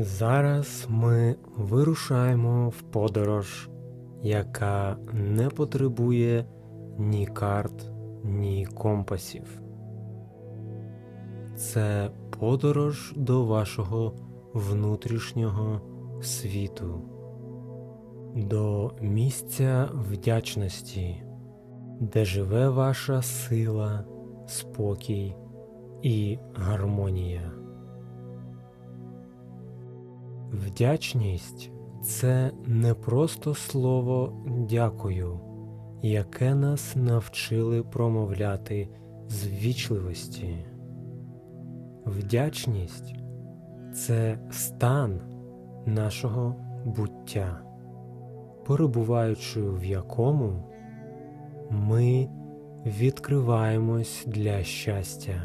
Зараз ми вирушаємо в подорож, яка не потребує ні карт, ні компасів. Це подорож до вашого внутрішнього світу, до місця вдячності, де живе ваша сила, спокій і гармонія. Вдячність це не просто слово дякую, яке нас навчили промовляти з ввічливості. Вдячність це стан нашого буття, перебуваючи в якому ми відкриваємось для щастя,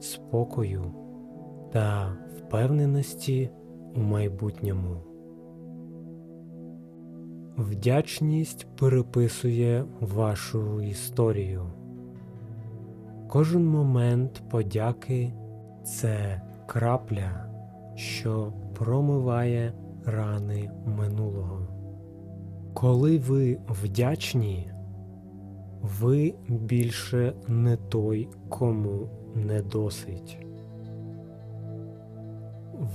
спокою та впевненості у майбутньому. Вдячність переписує вашу історію. Кожен момент подяки це крапля, що промиває рани минулого. Коли ви вдячні, ви більше не той, кому не досить.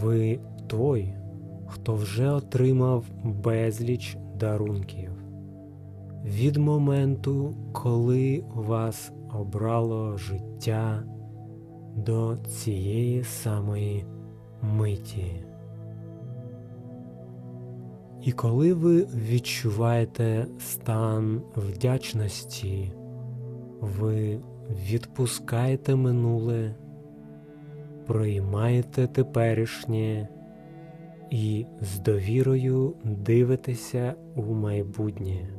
Ви той, хто вже отримав безліч дарунків. Від моменту, коли вас обрало життя до цієї самої миті. І коли ви відчуваєте стан вдячності, ви відпускаєте минуле, приймаєте теперішнє і з довірою дивитеся у майбутнє.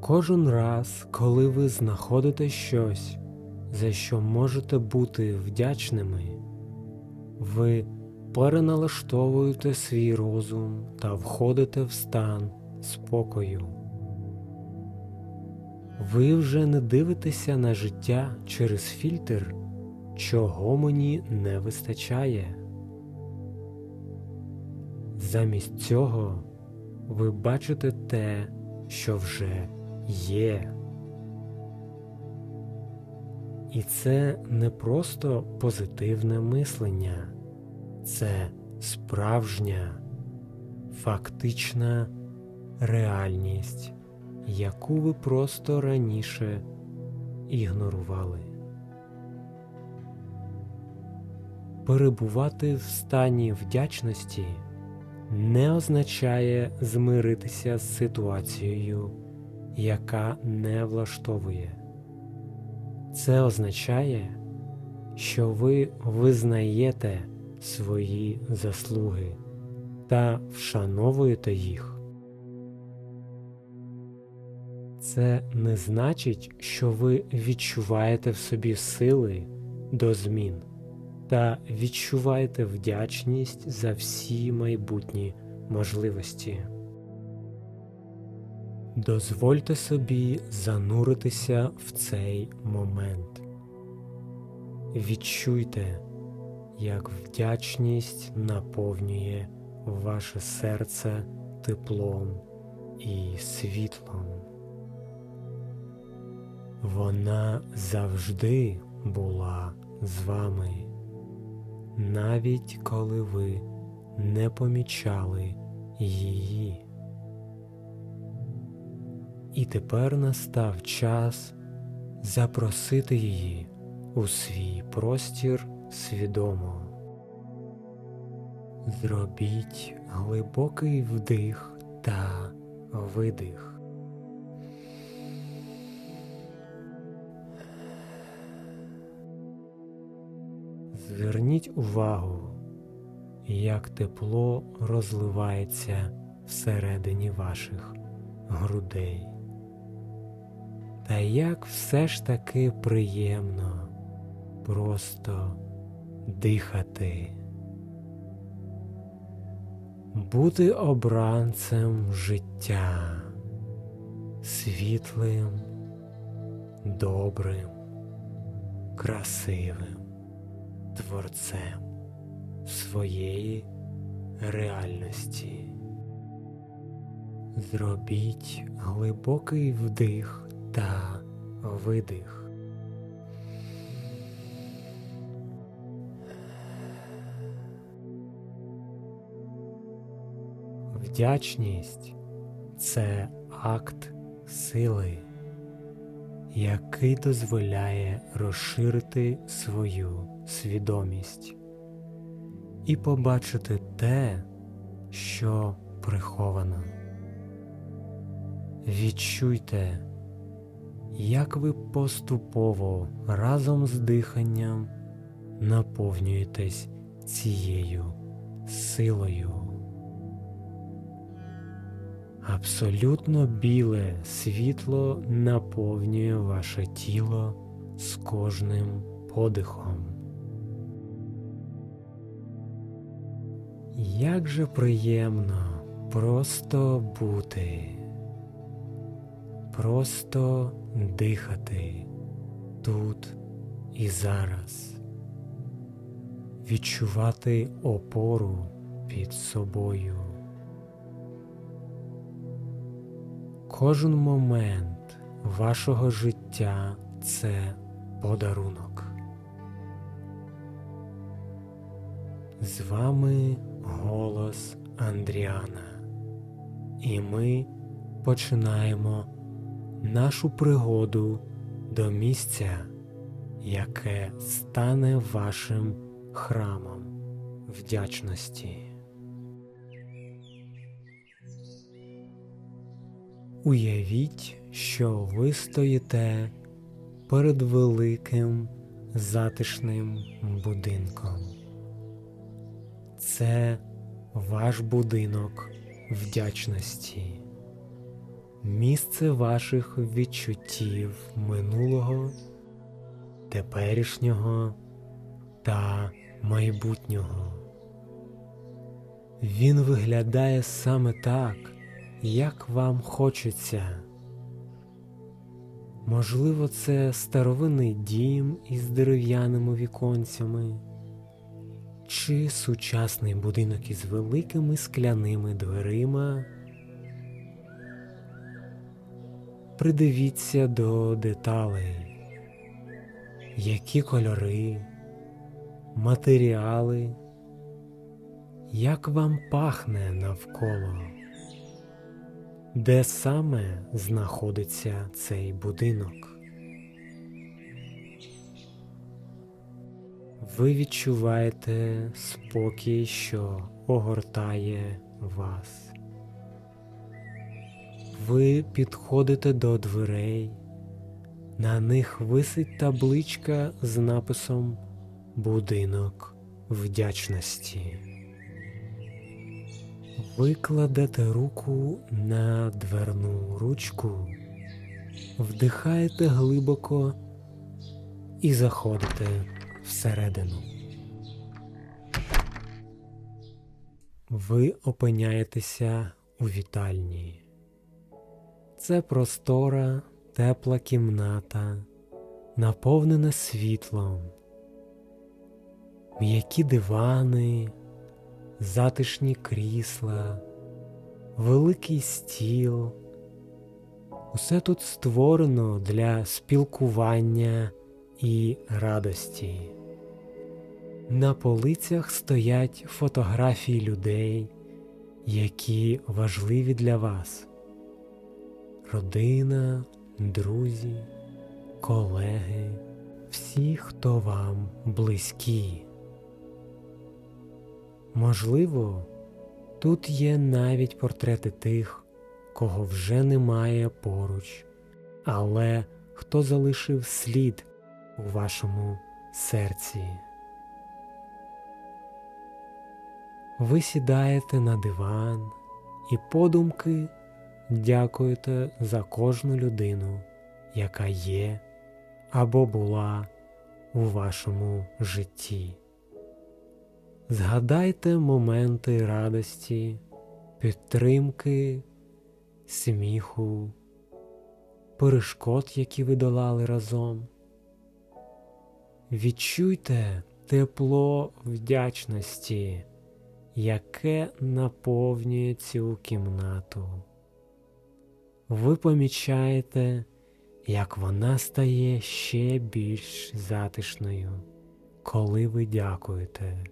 Кожен раз, коли ви знаходите щось, за що можете бути вдячними, ви переналаштовуєте свій розум та входите в стан спокою. Ви вже не дивитеся на життя через фільтр, чого мені не вистачає. Замість цього ви бачите те, що вже є. І це не просто позитивне мислення, це справжня, фактична реальність, яку ви просто раніше ігнорували. Перебувати в стані вдячності не означає змиритися з ситуацією, яка не влаштовує. Це означає, що ви визнаєте свої заслуги та вшановуєте їх. Це не значить, що ви відчуваєте в собі сили до змін та відчуваєте вдячність за всі майбутні можливості. Дозвольте собі зануритися в цей момент. Відчуйте, як вдячність наповнює ваше серце теплом і світлом. Вона завжди була з вами, навіть коли ви не помічали її. І тепер настав час запросити її у свій простір свідомо. Зробіть глибокий вдих та видих. Зверніть увагу, як тепло розливається всередині ваших грудей. Та як все ж таки приємно просто дихати, бути обранцем життя, світлим, добрим, красивим, творцем, своєї реальності. Зробіть глибокий вдих та видих. Вдячність це акт сили, який дозволяє розширити свою свідомість і побачити те, що приховано. Відчуйте, як ви поступово разом з диханням наповнюєтесь цією силою. Абсолютно біле світло наповнює ваше тіло з кожним подихом. Як же приємно просто бути, просто дихати тут і зараз, відчувати опору під собою. Кожен момент вашого життя це подарунок. З вами голос Андріана, і ми починаємо нашу пригоду до місця, яке стане вашим храмом вдячності. Уявіть, що ви стоїте перед великим затишним будинком. Це ваш будинок вдячності, місце ваших відчуттів минулого, теперішнього та майбутнього. Він виглядає саме так, як вам хочеться. Можливо, це старовинний дім із дерев'яними віконцями, чи сучасний будинок із великими скляними дверима. Придивіться до деталей, які кольори, матеріали, як вам пахне навколо, де саме знаходиться цей будинок. Ви відчуваєте спокій, що огортає вас. Ви підходите до дверей, на них висить табличка з написом Будинок вдячності. Ви кладете руку на дверну ручку, вдихаєте глибоко і заходите всередину. Ви опиняєтеся у вітальні. Це простора, тепла кімната, наповнена світлом, м'які дивани, затишні крісла, великий стіл. Усе тут створено для спілкування і радості. На полицях стоять фотографії людей, які важливі для вас. Родина, друзі, колеги, всі, хто вам близькі. Можливо, тут є навіть портрети тих, кого вже немає поруч, але хто залишив слід у вашому серці. Ви сідаєте на диван і подумки дякуєте за кожну людину, яка є або була у вашому житті. Згадайте моменти радості, підтримки, сміху, перешкод, які ви долали разом. Відчуйте тепло вдячності, яке наповнює цю кімнату. Ви помічаєте, як вона стає ще більш затишною, коли ви дякуєте.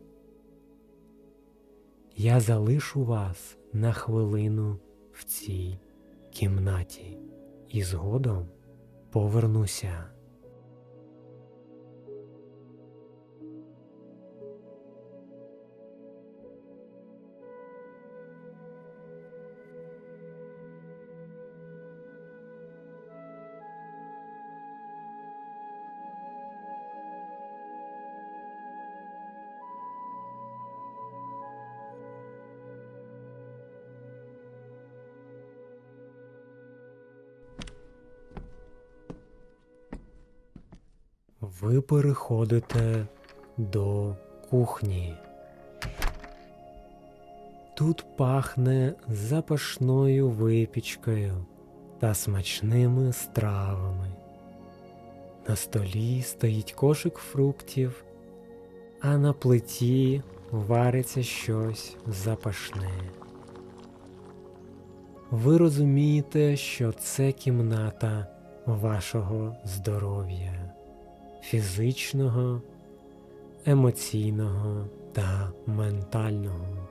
Я залишу вас на хвилину в цій кімнаті і згодом повернуся. Ви переходите до кухні. Тут пахне запашною випічкою та смачними стравами. На столі стоїть кошик фруктів, а на плиті вариться щось запашне. Ви розумієте, що це кімната вашого здоров'я фізичного, емоційного та ментального.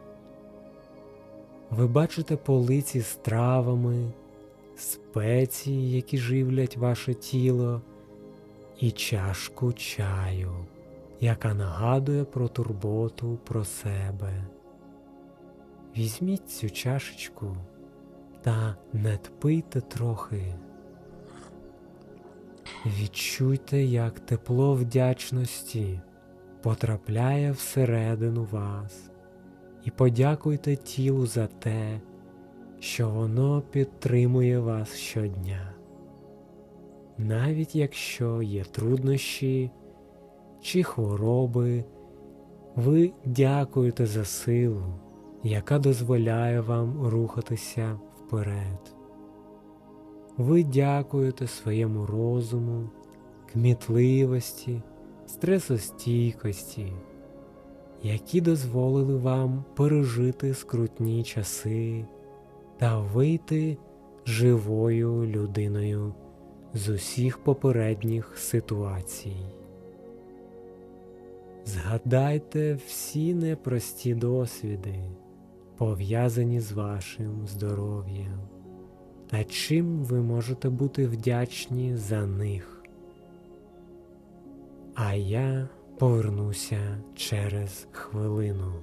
Ви бачите полиці з травами, спеції, які живлять ваше тіло, і чашку чаю, яка нагадує про турботу про себе. Візьміть цю чашечку та надпийте трохи. Відчуйте, як тепло вдячності потрапляє всередину вас, і подякуйте тілу за те, що воно підтримує вас щодня. Навіть якщо є труднощі чи хвороби, ви дякуєте за силу, яка дозволяє вам рухатися вперед. Ви дякуєте своєму розуму, кмітливості, стресостійкості, які дозволили вам пережити скрутні часи та вийти живою людиною з усіх попередніх ситуацій. Згадайте всі непрості досвіди, пов'язані з вашим здоров'ям та чим ви можете бути вдячні за них. А я повернуся через хвилину.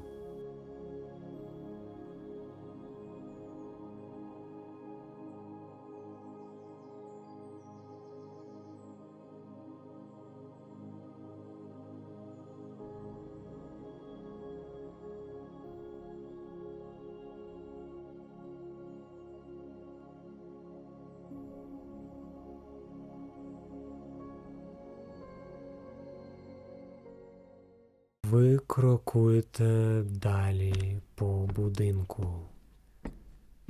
Далі по будинку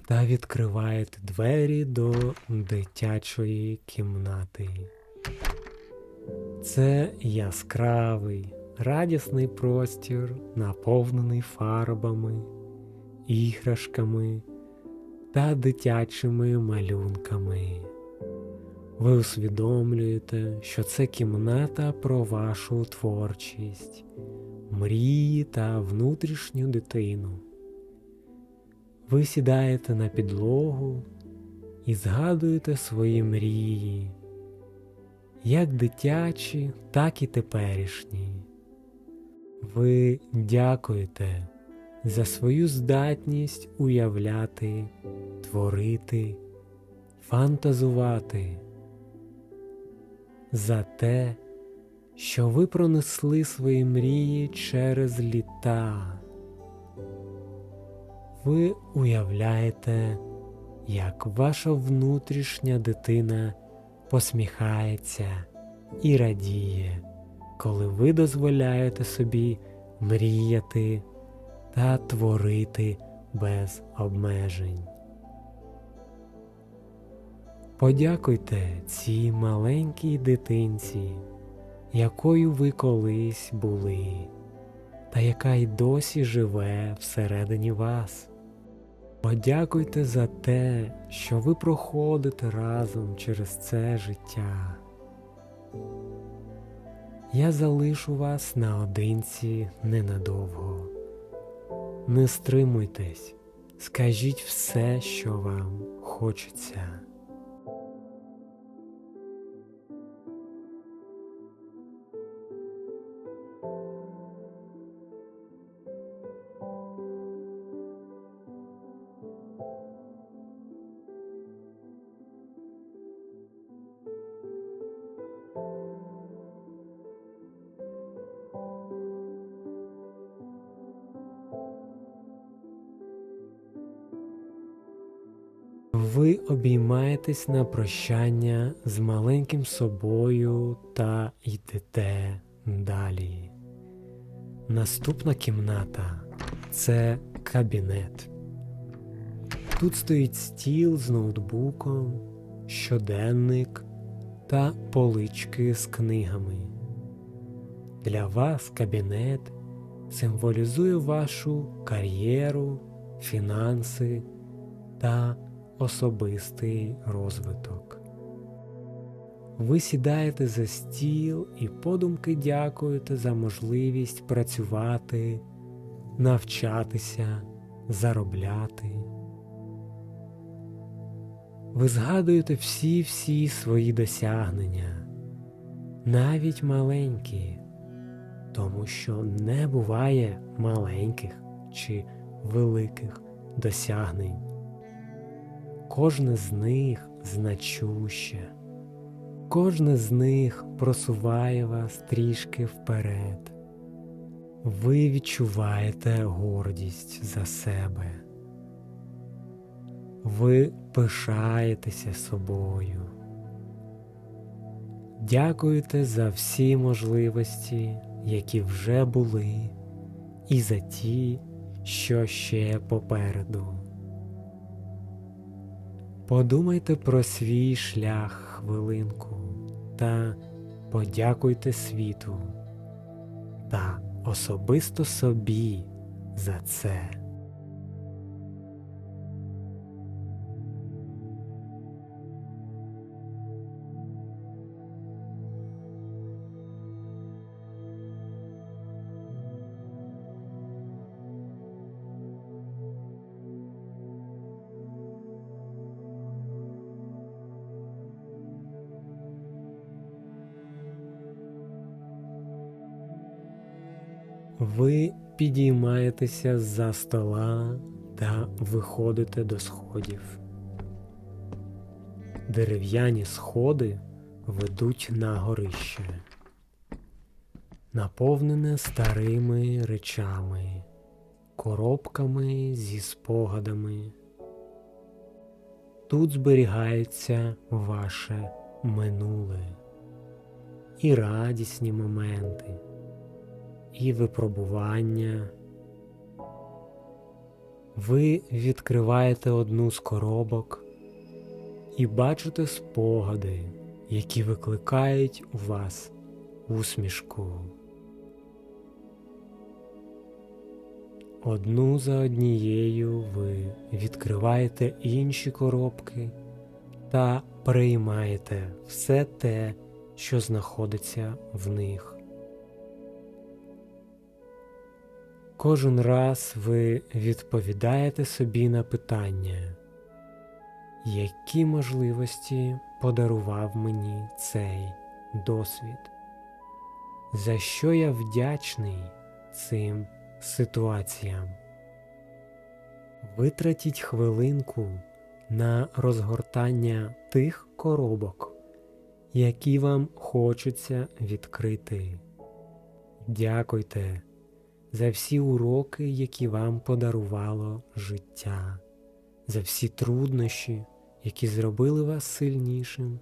та відкриваєте двері до дитячої кімнати. Це яскравий, радісний простір, наповнений фарбами, іграшками та дитячими малюнками. Ви усвідомлюєте, що це кімната про вашу творчість, мрії та внутрішню дитину. Ви сідаєте на підлогу і згадуєте свої мрії, як дитячі, так і теперішні. Ви дякуєте за свою здатність уявляти, творити, фантазувати за те, що ви пронесли свої мрії через літа. Ви уявляєте, як ваша внутрішня дитина посміхається і радіє, коли ви дозволяєте собі мріяти та творити без обмежень. Подякуйте цій маленькій дитинці якою ви колись були, та яка й досі живе всередині вас. Подякуйте за те, що ви проходите разом через це життя. Я залишу вас наодинці ненадовго. Не стримуйтесь, скажіть все, що вам хочеться. Обіймаєтесь на прощання з маленьким собою та йдете далі. Наступна кімната це кабінет. Тут стоїть стіл з ноутбуком, щоденник та полички з книгами. Для вас кабінет символізує вашу кар'єру, фінанси та особистий розвиток. Ви сідаєте за стіл і подумки дякуєте за можливість працювати, навчатися, заробляти. Ви згадуєте всі-всі свої досягнення, навіть маленькі, тому що не буває маленьких чи великих досягнень. Кожне з них значуще, кожне з них просуває вас трішки вперед. Ви відчуваєте гордість за себе. Ви пишаєтеся собою. Дякуєте за всі можливості, які вже були, і за ті, що ще попереду. Подумайте про свій шлях хвилинку та подякуйте світу та особисто собі за це. Ви підіймаєтеся за стола та виходите до сходів. Дерев'яні сходи ведуть на горище, наповнене старими речами, коробками зі спогадами. Тут зберігається ваше минуле і радісні моменти і випробування. Ви відкриваєте одну з коробок і бачите спогади, які викликають у вас усмішку. Одну за однією ви відкриваєте інші коробки та приймаєте все те, що знаходиться в них. Кожен раз ви відповідаєте собі на питання, які можливості подарував мені цей досвід, за що я вдячний цим ситуаціям. Витратіть хвилинку на розгортання тих коробок, які вам хочеться відкрити. Дякуйте за всі уроки, які вам подарувало життя, за всі труднощі, які зробили вас сильнішим,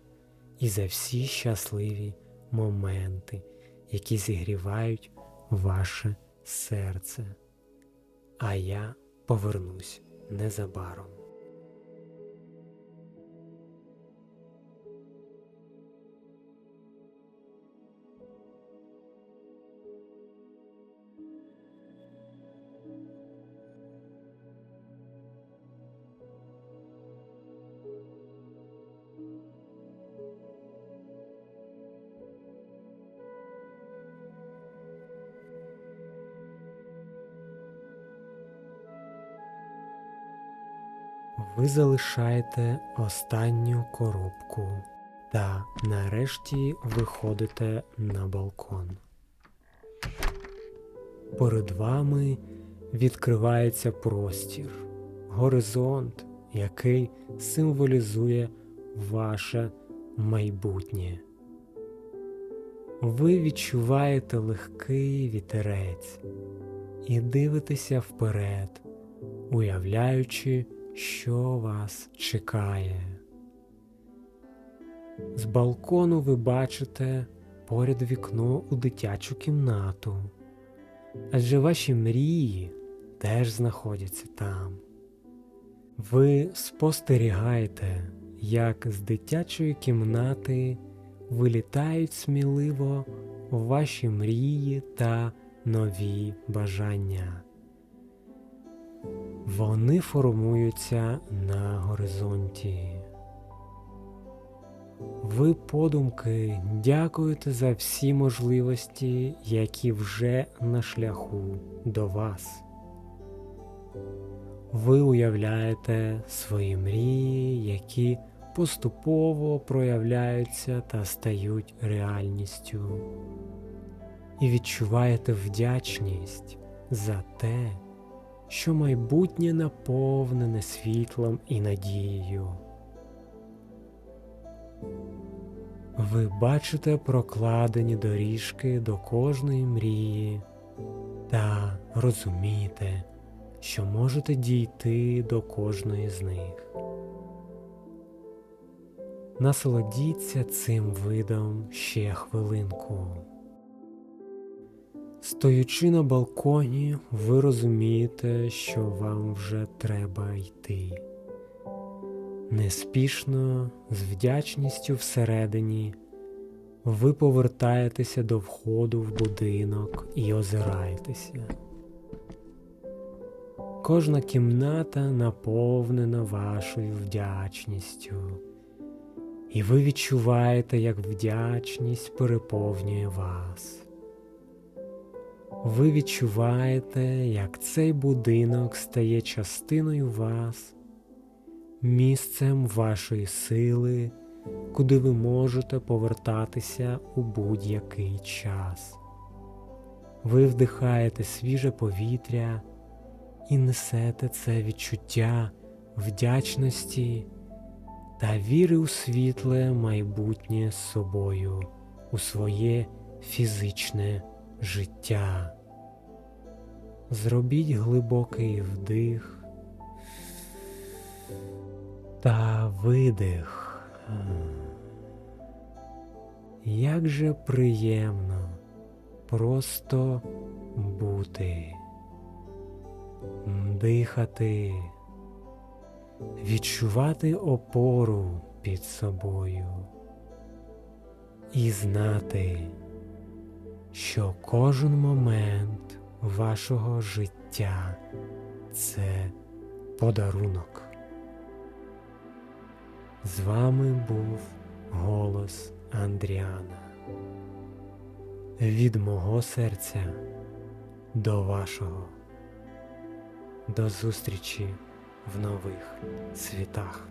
і за всі щасливі моменти, які зігрівають ваше серце. А я повернусь незабаром. Ви залишаєте останню коробку та нарешті виходите на балкон. Перед вами відкривається простір, горизонт, який символізує ваше майбутнє. Ви відчуваєте легкий вітерець і дивитеся вперед, уявляючи, що вас чекає. З балкону ви бачите поряд вікно у дитячу кімнату, адже ваші мрії теж знаходяться там. Ви спостерігаєте, як з дитячої кімнати вилітають сміливо ваші мрії та нові бажання. Вони формуються на горизонті. Ви подумки дякуєте за всі можливості, які вже на шляху до вас. Ви уявляєте свої мрії, які поступово проявляються та стають реальністю. І відчуваєте вдячність за те, що майбутнє наповнене світлом і надією. Ви бачите прокладені доріжки до кожної мрії та розумієте, що можете дійти до кожної з них. Насолодіться цим видом ще хвилинку. Стоючи на балконі, ви розумієте, що вам вже треба йти. Неспішно, з вдячністю всередині, ви повертаєтеся до входу в будинок і озираєтеся. Кожна кімната наповнена вашою вдячністю, і ви відчуваєте, як вдячність переповнює вас. Ви відчуваєте, як цей будинок стає частиною вас, місцем вашої сили, куди ви можете повертатися у будь-який час. Ви вдихаєте свіже повітря і несете це відчуття вдячності та віри у світле майбутнє з собою, у своє фізичне життя. Зробіть глибокий вдих та видих. Як же приємно просто бути, дихати, відчувати опору під собою і знати, що кожен момент вашого життя це подарунок. З вами був голос Андріана. Від мого серця до вашого. До зустрічі в нових світах.